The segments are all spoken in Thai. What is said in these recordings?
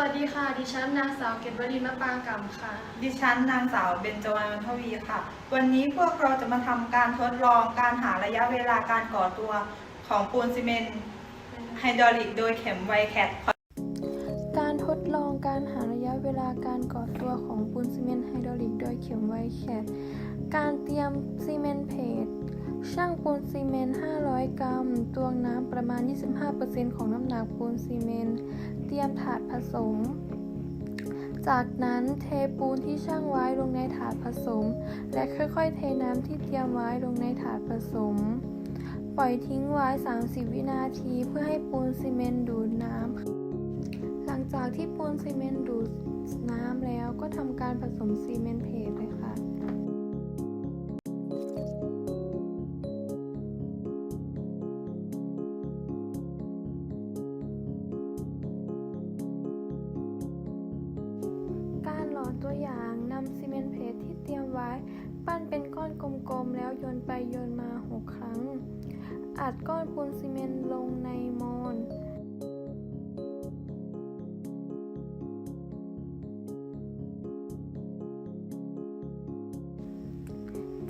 วัสดีค่ะ ดิฉันนางสาวเกตวรินทร์มะปางกำค่ะ ดิฉันนางสาวเบญจวรรณวันทวีค่ะ วันนี้พวกเราจะมาทำการทดลองการหาระยะเวลาการก่อตัวของปูนซีเมนต์ไฮดรอลิกโดยเข็มไวแคทการทดลองการหาระยะเวลาการก่อตัวของปูนซีเมนต์ไฮดรอลิกโดยเข็มไวแคทการเตรียมซีเมนต์เพจช่างปูนซีเมนต์500 กรัม ตวงน้ำประมาณ 25%ของน้ำหนักปูนซีเมนต์เต รียมถาดผสม จากนั้นเทปูนที่ช่างไว้ลงในถาดผสม และค่อยๆ เทน้ำที่เตรียมไว้ลงในถาดผสม ปล่อยทิ้งไว้ 30 วินาทีเพื่อให้ปูนซีเมนต์ดูดน้ำ หลังจากที่ปูนซีเมนต์ดูดน้ำแล้วก็ทำการผสมซีเมนต์ ดก้อนปูนซีเมนต์ลงในโมล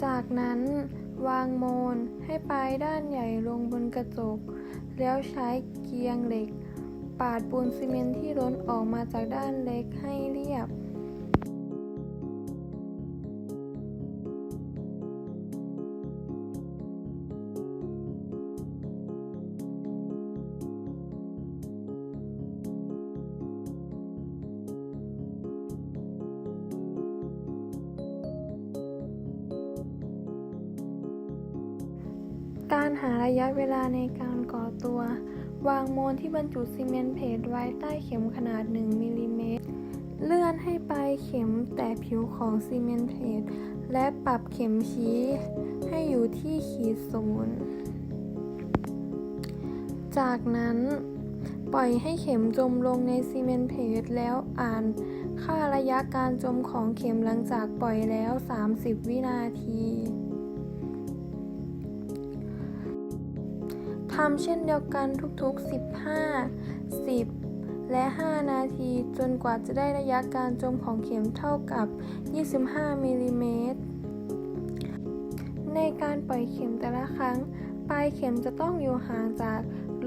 จากนั้นวางโมนให้ปลายด้านใหญ่ลงบนกระจก แล้วใช้เกียงเหล็ก ปาดปูนซีเมนต์ที่ล้นออกมาจากด้านเล็กให้เรียบ การหาระยะเวลาในการก่อตัว วางโมนที่บรรจุซีเมนต์เพจไว้ใต้เข็มขนาด 1มิลลิเมตร เลื่อนให้ปลายเข็มแตะผิวของซีเมนต์เพจและปรับเข็มชี้ให้อยู่ที่ขีดศูนย์จากนั้นปล่อยให้เข็มจมลงในซีเมนต์เพจแล้วอ่านค่าระยะการจมของเข็มหลังจากปล่อยแล้ว 30 วินาที ทำเช่นเดียวกันทุกๆ 15 10 และ 5 นาที จนกว่าจะได้ระยะการจมของเข็มเท่ากับ 25มิลลิเมตรในการปล่อยเข็มแต่ละครั้ง ปลายเข็มจะต้องอยู่ห่างจาก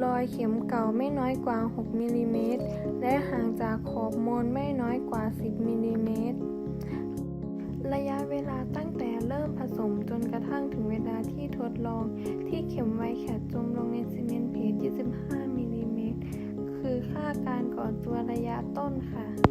รอยเข็มเก่าไม่น้อยกว่า 6มิลลิเมตรและห่างจากขอบมนไม่น้อยกว่า 10มิลลิเมตรระยะเวลาตั้งแต่เริ่มผสมจนกระทั่งถึงเวลาที่ทดลองที่เข็มไวแคทจม ต้นค่ะ